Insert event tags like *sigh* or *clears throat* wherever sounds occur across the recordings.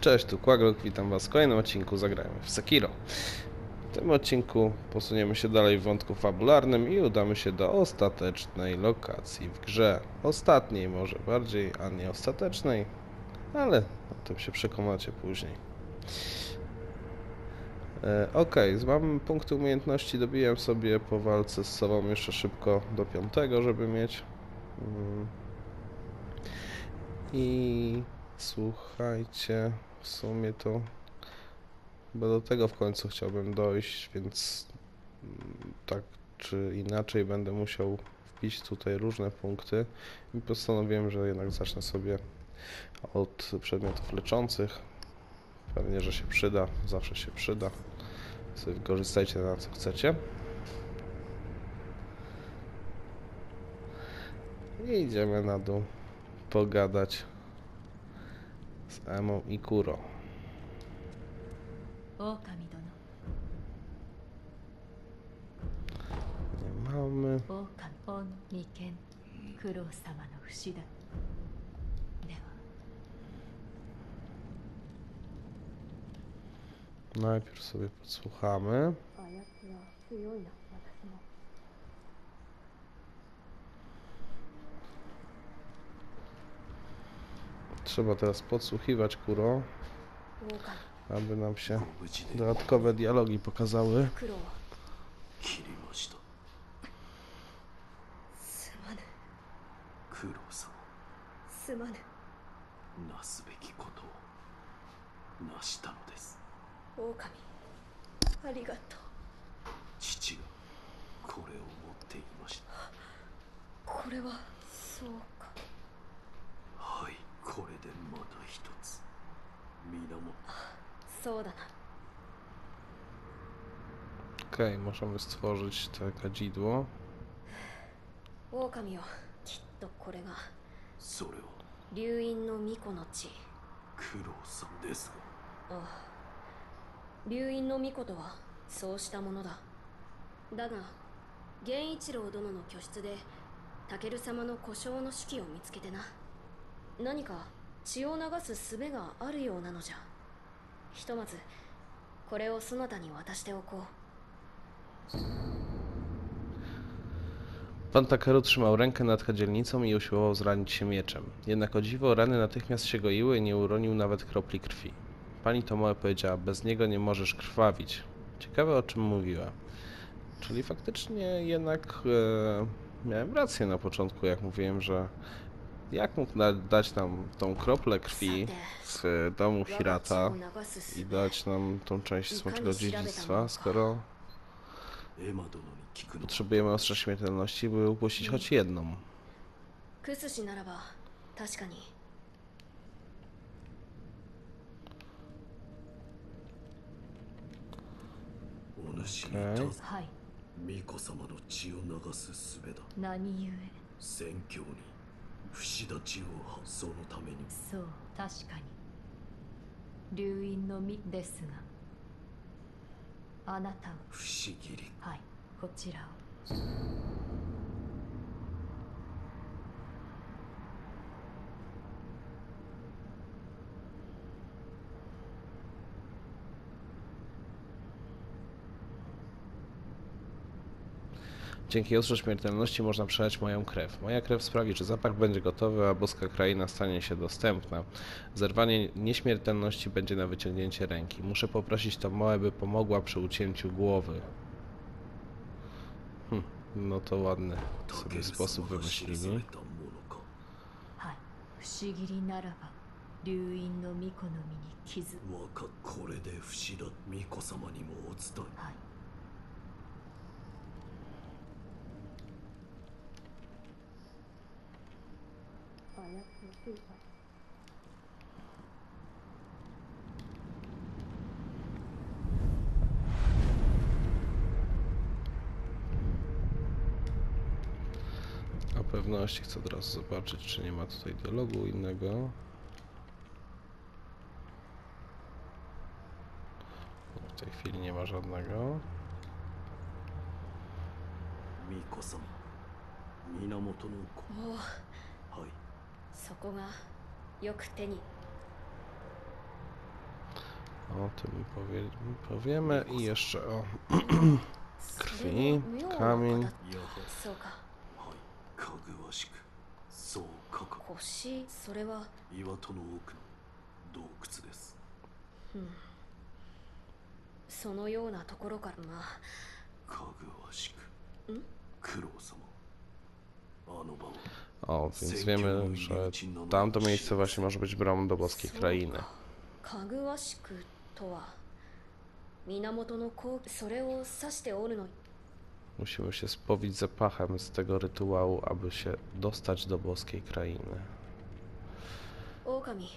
Cześć, tu Quaglok, witam was w kolejnym odcinku Zagrajmy w Sekiro. W tym odcinku posuniemy się dalej w wątku fabularnym i udamy się do ostatecznej lokacji w grze. Ostatniej może bardziej, a nie ostatecznej, ale o tym się przekonacie później. E, z mam punkty umiejętności, dobijam sobie po walce z sobą jeszcze szybko do piątego, żeby mieć. Mm. I słuchajcie, w sumie to bo do tego w końcu chciałbym dojść, więc tak czy inaczej będę musiał wbić tutaj różne punkty i postanowiłem, że jednak zacznę sobie od przedmiotów leczących. Pewnie, że się przyda, zawsze się przyda. Sobie wykorzystajcie na co chcecie. I idziemy na dół pogadać z Emą i Kuro. 狼殿 Nie mamy. 狼恩二見九郎様の不死だでは Najpierw sobie podsłuchamy. あやつは強いな Trzeba teraz podsłuchiwać Kuro, aby nam się dodatkowe dialogi pokazały. Kuro. これでまた一つ皆もそうだな Okej, okay, możemy stworzyć to kadzidło. Okamio, kitto korega. Sore wa Ryuin no Miko no chi. Kuro san desu. Ah. Ryuin no Miko to wa sou shita mono da. だが源一郎殿の居室でタケル様の故障の手記を見つけてな何か血を流す術があるようなのじゃひとまずこれをそなたに渡しておこう Pan Takeru trzymał rękę nad kadzielnicą i usiłował zranić się mieczem. Jednak o dziwo rany natychmiast się goiły i nie uronił nawet kropli krwi. Pani Tomoe powiedziała, bez niego nie możesz krwawić. Ciekawe o czym mówiła. Czyli faktycznie jednak e, miałem rację na początku, jak mówiłem, że jak mógł dać nam tą kroplę krwi z domu Hirata i dać nam tą część Smoczego Dziedzictwa, skoro potrzebujemy ostrza śmiertelności, by upuścić choć jedną? Okay. 何故不死立ちをそのために。そう確かに。流院の実ですが。あなたを。不思議。りはいこちらを Dzięki ostrzu śmiertelności można przelać moją krew. Moja krew sprawi, że zapach będzie gotowy, a boska kraina stanie się dostępna. Zerwanie nieśmiertelności będzie na wyciągnięcie ręki. Muszę poprosić Tomoe, by pomogła przy ucięciu głowy. Hm, no to ładny タ sobie ケル sposób 様が記され wymyślili. たものかはい不思議りならば流院の巫女の身に傷我がこれで不死だ巫女様にもお伝えはい あやつのついた Na pewności chcę teraz zobaczyć, czy nie ma tutaj dialogu innego. W tej chwili nie ma żadnego. 巫女様源の子おおはい そこがよく手に O tym powie, powiemy i jeszcze o krwi, kamień. Hmm. そのようなところからまあかぐわしく九郎様あの場を O, więc wiemy, że tamto miejsce właśnie może być bramą do boskiej krainy. かぐわしくとは源のこうそれを指しておるの Musimy się spowić zapachem z tego rytuału, aby się dostać do boskiej krainy. 狼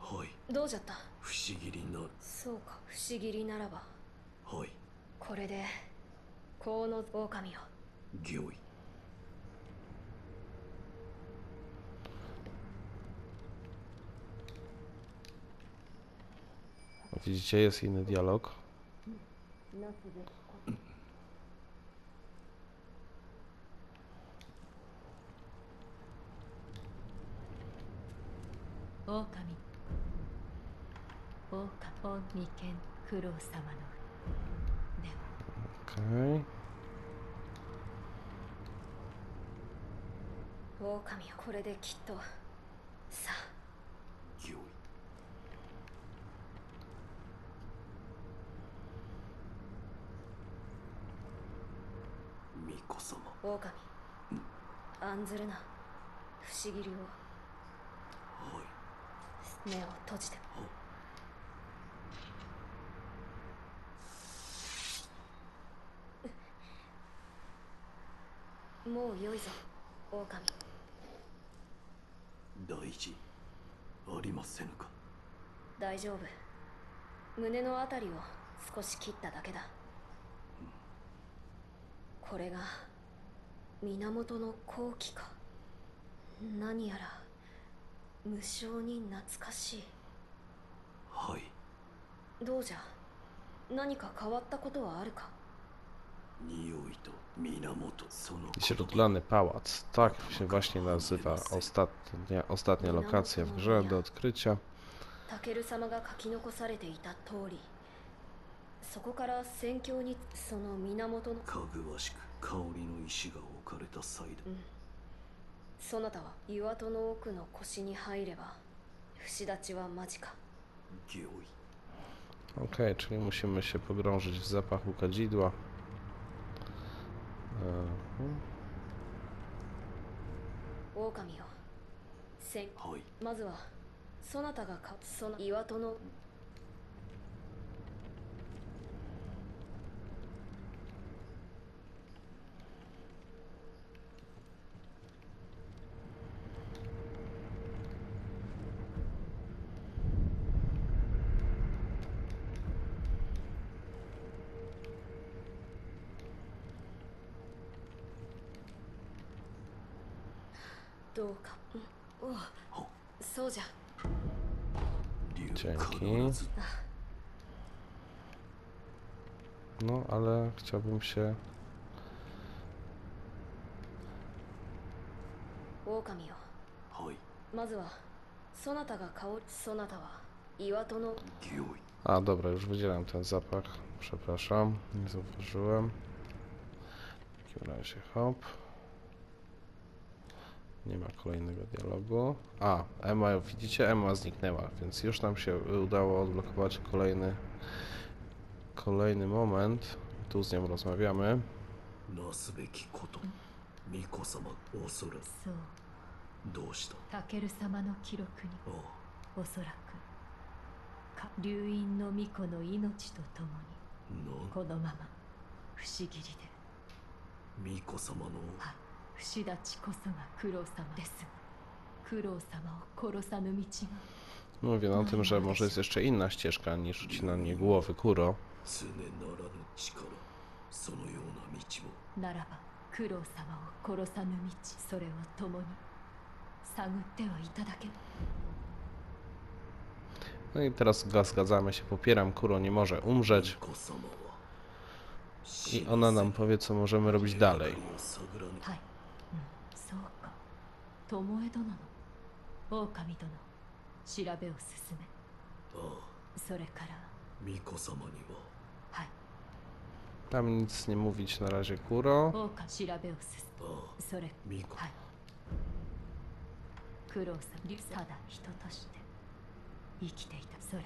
はいどうじゃった不思議になるそうか不思議にならばはいこれで河野狼よ御意 Widzicie, jest inny dialog. 狼狼御眉間九郎様のでは Okej. 狼よこれできっとさあ御意巫女様狼案ずるな。不思議流をはい。目を閉じて。もう良いぞ狼。大事。ありませぬか。大丈夫。胸のあたりを少し切っただけだ。これが源の好機か。何やら無性に懐かしはい。いどうじゃ？何か変わったことはあるか？匂いと源その。Śródlany pałac. Tak się właśnie nazywa ostatnia, ostatnia lokacja w grze do odkrycia. タケル様が書き残されていた通り。そこから戦況にその源。のかぐわしく香りの石が置かれた際だそなたは岩戸の奥の腰に入れば節立ちは間近御意 Okej, czyli musimy się pogrążyć w zapachu kadzidła. Mhm. 狼よ戦はいまずはそ Dzięki. 必ず No, ale chciałbym się... 狼よはいまずはそなたが香るそなたは岩戸の御意 A, dobra, już wydzielam ten zapach. Przepraszam, nie zauważyłem. W takim razie hop. Nie ma kolejnego dialogu. A, Emma, widzicie? Emma zniknęła, więc już nam się udało odblokować kolejny kolejny moment. Tu z nią rozmawiamy. なすべきこと巫女様おそらそうどうしたタケル様の記録にあおそらくか流因の巫女の命とともにあなんこのまま不思議りで巫女様のはい 不死立ちこそが九郎様です九郎様を殺さぬ道が Mówię o tym, że może jest jeszcze inna ścieżka niż ucinanie głowy Kuro. 常ならぬ力そのような道もならば九郎様を殺さぬ道それを共に探ってはいただけ No i teraz ga- zgadzamy się, popieram, Kuro nie może umrzeć 巫女様は i ona nam powie, co możemy robić dalej. を探らぬはい、うん、 そうか。巴殿。の狼殿。調べを進め。ああ。それから。巫女様には。はい。Tam nic nie mówić na razie, Kuro. ただ人として。生きていた。それを。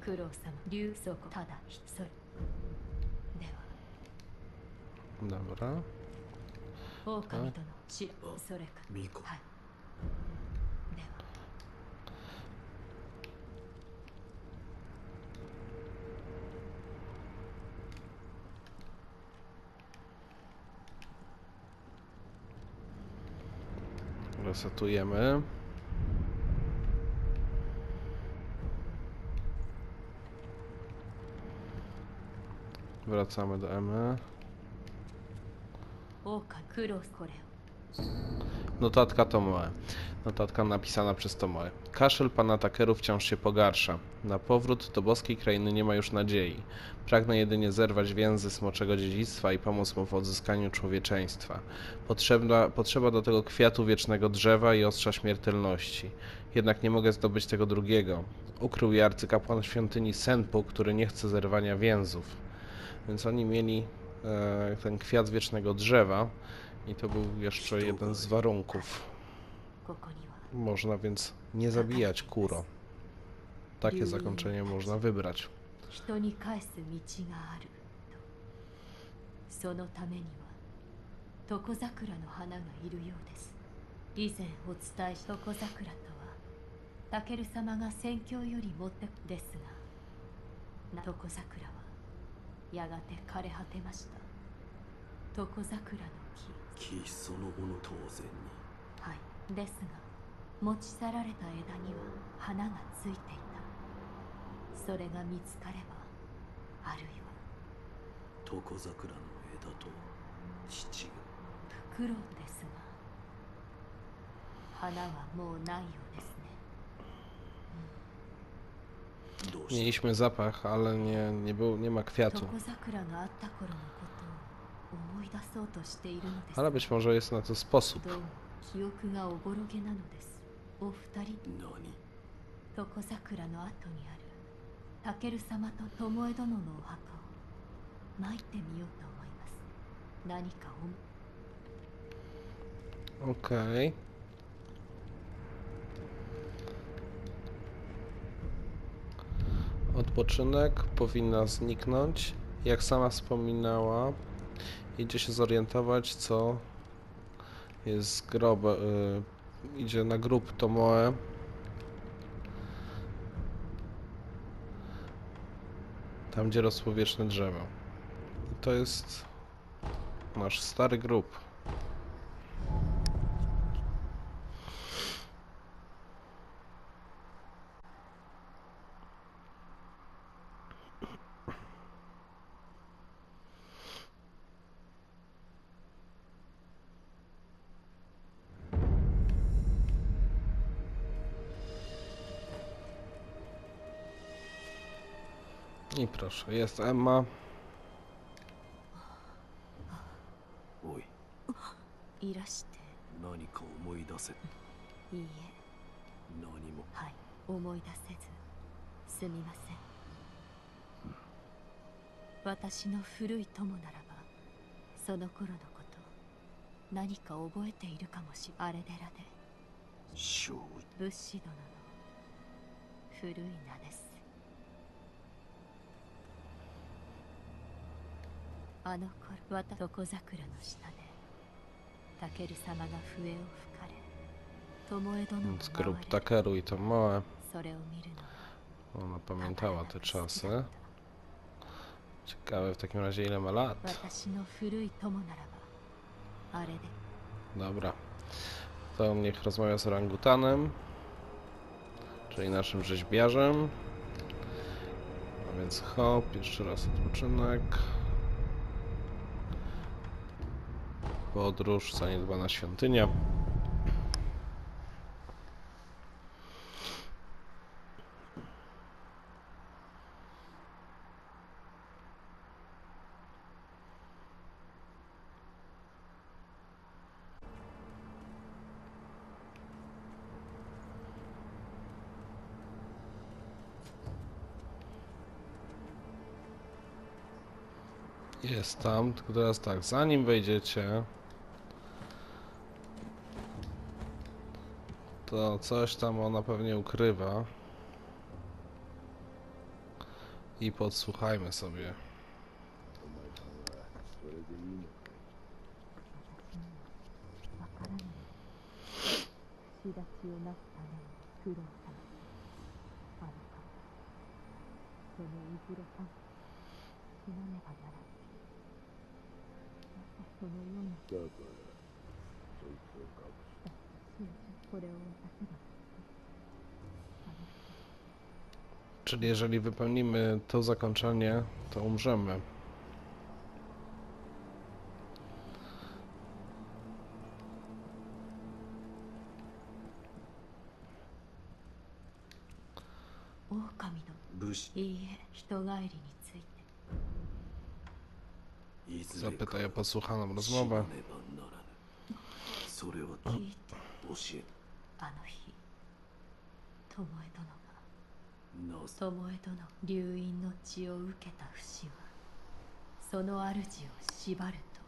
苦労様。竜そこただひそれ。で Dobra. は狼殿しあそれか巫女はいでは Resetujemy. Wracamy do Emy. Notatka Tomoe. Notatka napisana przez Tomoe. Kaszel pana Takeru wciąż się pogarsza. Na powrót do boskiej krainy nie ma już nadziei. Pragnę jedynie zerwać więzy smoczego dziedzictwa i pomóc mu w odzyskaniu człowieczeństwa. Potrzebna, potrzeba do tego kwiatu wiecznego drzewa i ostrza śmiertelności. Jednak nie mogę zdobyć tego drugiego. Ukrył je arcykapłan świątyni Senpu, który nie chce zerwania więzów. Więc oni mieli ten kwiat wiecznego drzewa i to był jeszcze jeden z warunków. ここには Można więc nie zabijać Kuro. Takie zakończenie można wybrać. 人に返す道があるとそのためには床桜の花がいるようです以前お伝えした床桜とはタケル様が宣教より持ってですがな床桜は やがて枯れ果てました。床桜の木。木そのもの当然に。はい。ですが持ち去られた枝には花がついていた。それが見つかればあるいは床桜の枝と父が。フクロウですが花はもうないようです Mieliśmy zapach, ale nie, nie, był, nie ma kwiatu. 床桜があった頃のことを思い出そうとしているのです Ale być może jest na to sposób. どうも記憶がおぼろげなのですお二人何床桜の後にあるタケル様と巴殿のお墓を参ってみようと思います何かお Okej. Odpoczynek powinna zniknąć. Jak sama wspominała, idzie się zorientować, co jest z grobem. Y, idzie na grób Tomoe. Tam, gdzie rosło wieczne drzewo. I to jest nasz stary grób. I proszę, jest Emma. おいいらして何か思い出せいいえ何もはい思い出せずすみません私の古い友ならばその頃のこと何か覚えているかもしあれ寺で正物資殿の古い名ですあの頃わた床桜の下でタケル様が笛を吹かれ巴殿の Więc 周 grób りで Takeru i Tomoe. それを見るのは Ona pamiętała te czasy. Ciekawe w takim razie ile ma lat. 私の古い友ならばあれで Dobra. To niech rozmawia z orangutanem. Czyli naszym rzeźbiarzem. A więc hop, jeszcze raz odpoczynek. Podróż, zaniedbana świątynia. Jest tam, tylko teraz tak, zanim wejdziecie, to coś tam ona pewnie ukrywa. I podsłuchajmy sobie. わ Czyli jeżeli wypełnimy to zakończenie, to umrzemy. Zapytaj o posłuchaną rozmowę. あの日巴殿が巴殿流因の血を受けた不死はその主を縛ると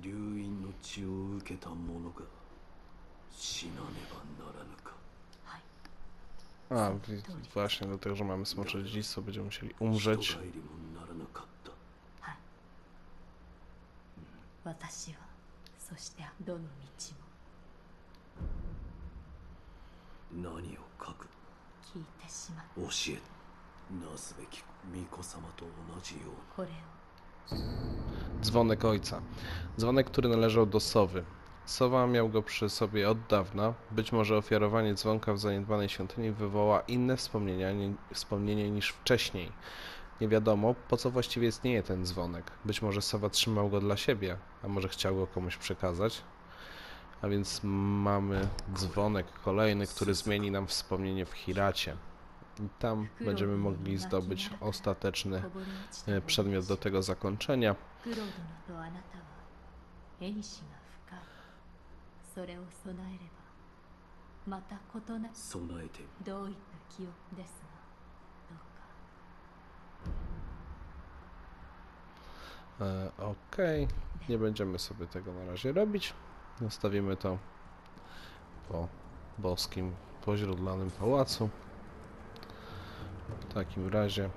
流因の血を受けた者が死なねばならぬか。はい。A, wi- właśnie dlatego, że mamy smocze dziedzictwo, będziemy musieli umrzeć. はい。私はそしてどの道も何を書く聞いてしまう教えなすべき巫女様と同じようにこれを Dzwonek ojca. Dzwonek, który należał do sowy. Sowa miał go przy sobie od dawna. Być może ofiarowanie dzwonka w zaniedbanej świątyni wywoła inne wspomnienia, nie, wspomnienie niż wcześniej. Nie wiadomo, po co właściwie istnieje ten dzwonek. Być może sowa trzymał go dla siebie, a może chciał go komuś przekazać. A więc mamy dzwonek kolejny, który zmieni nam wspomnienie w Hiracie. I tam będziemy mogli zdobyć ostateczny e, przedmiot do tego zakończenia. E, okej, okay. nie będziemy sobie tego na razie robić. Zostawimy to po boskim, poźródlanym pałacu. W takim razie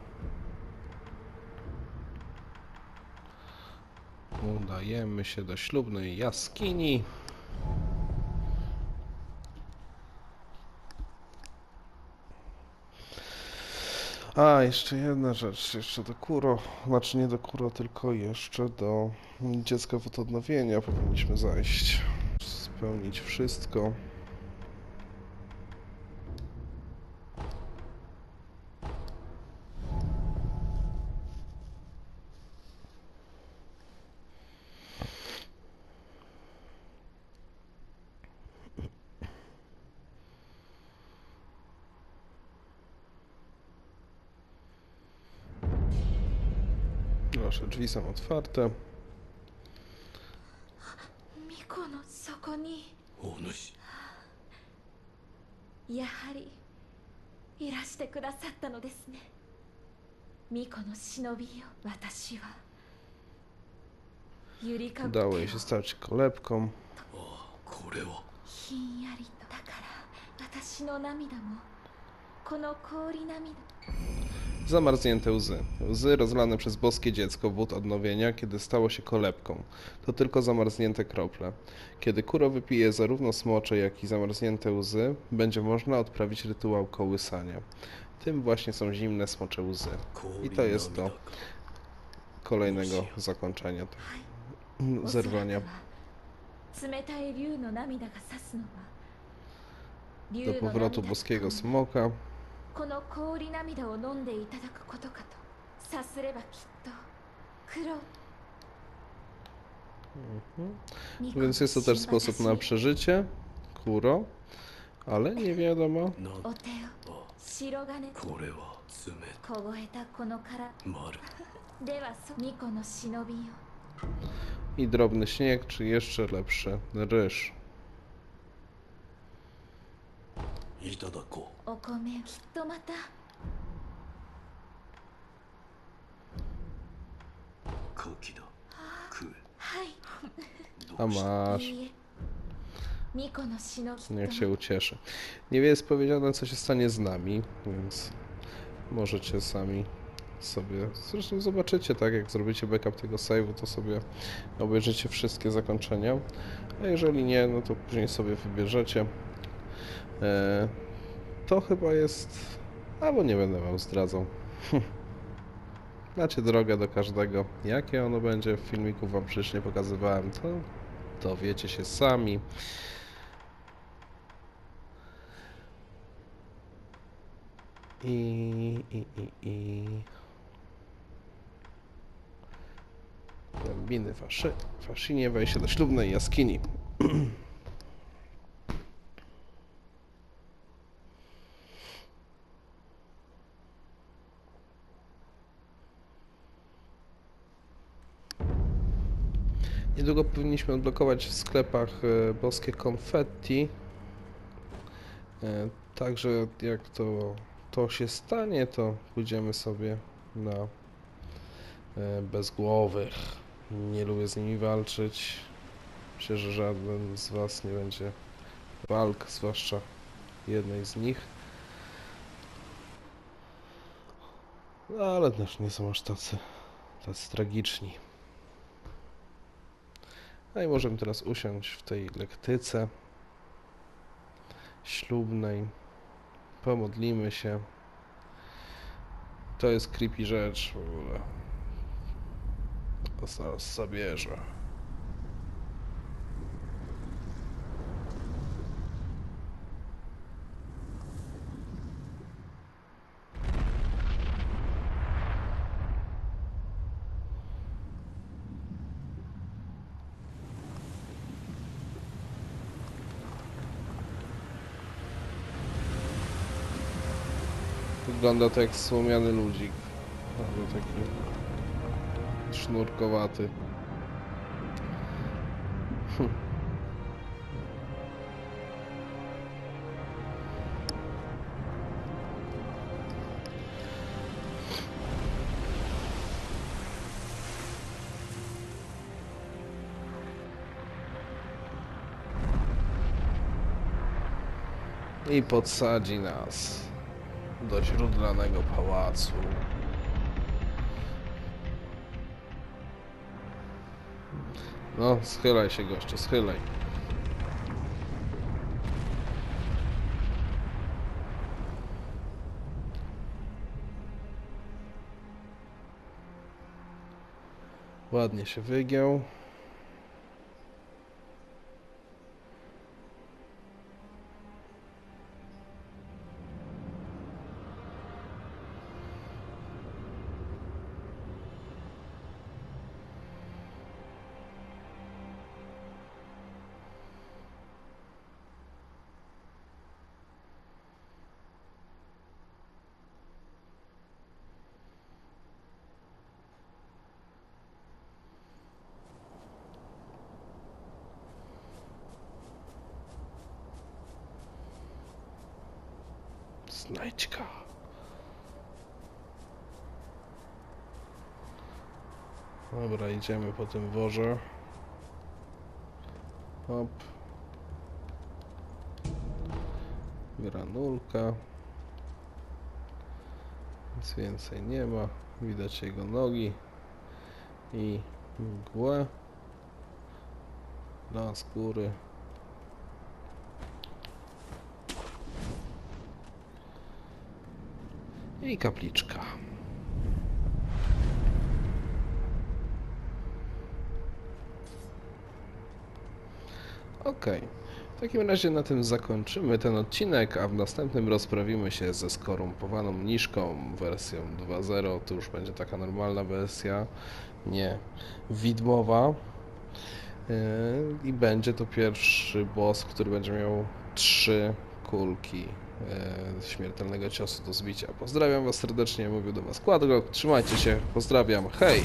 udajemy się do ślubnej jaskini. A, jeszcze jedna rzecz, jeszcze do Kuro, znaczy nie do Kuro, tylko jeszcze do dziecka w odnowienia powinniśmy zajść. Spełnić wszystko. Proszę, drzwi są otwarte. 巫女の底に。お主。やはりいらしてくださったのですね。巫女の忍びよ私は。ゆりかご Udało jej się stać kolebką. これは。ひんやりとだから私の涙もこの氷涙 Zamarznięte łzy. Łzy rozlane przez boskie dziecko wód odnowienia, kiedy stało się kolebką. To tylko zamarznięte krople. Kiedy kuro wypije zarówno smocze, jak i zamarznięte łzy, będzie można odprawić rytuał kołysania. Tym właśnie są zimne smocze łzy. I to jest do kolejnego zakończenia, zerwania. Do powrotu boskiego smoka. この氷涙を飲んでいただくことかとさすればきっと黒 Więc jest to też sposób na przeżycie Kuro, ale nie wiadomo. *laughs* なんお手をあ白金これは冷凍えたこの殻丸ではそ巫女の忍びよ *laughs* I drobny śnieg, czy jeszcze lepszy ryż. いただこうお米きっとまたカキだ食えはい A ah, masz. Niech no no, się ucieszy. Nie jest powiedziane, co się stanie z nami, więc możecie sami sobie. Zresztą zobaczycie, tak jak zrobicie backup tego save'u, to sobie obejrzycie wszystkie zakończenia. A jeżeli nie, no to później sobie wybierzecie. E, to chyba jest. Albo nie będę wam zdradzał. *laughs* Macie drogę do każdego. Jakie ono będzie w filmiku wam przecież nie pokazywałem, to dowiecie się sami. I, i, i, i. Głębiny faszy, faszynie wejście do ślubnej jaskini. *clears throat* Niedługo powinniśmy odblokować w sklepach e, boskie konfetti. E, Także jak to, to się stanie, to pójdziemy sobie na e, bezgłowych. Nie lubię z nimi walczyć. Myślę, że żaden z Was nie będzie walk, zwłaszcza jednej z nich. No ale też nie są aż tacy, tacy tragiczni. No i możemy teraz usiąść w tej lektyce ślubnej. Pomodlimy się. To jest creepy rzecz w ogóle. To zaraz zabierze. Wygląda to jak słomiany ludzik. Albo taki sznurkowaty. Hm. I podsadzi nas do źródlanego pałacu. No, schylaj się gościu, schylaj. Ładnie się wygiął. Znajdźka. Dobra, idziemy po tym worze. Hop. Granulka. Nic więcej nie ma. Widać jego nogi i mgłę dla skóry. I kapliczka. Okej. W takim razie na tym zakończymy ten odcinek, a w następnym rozprawimy się ze skorumpowaną mniszką wersją 2.0. To już będzie taka normalna wersja, nie widmowa. Yy, I będzie to pierwszy boss, który będzie miał trzy kulki śmiertelnego ciosu do zbicia. Pozdrawiam Was serdecznie, mówił do Was Quadrock, trzymajcie się, pozdrawiam, hej!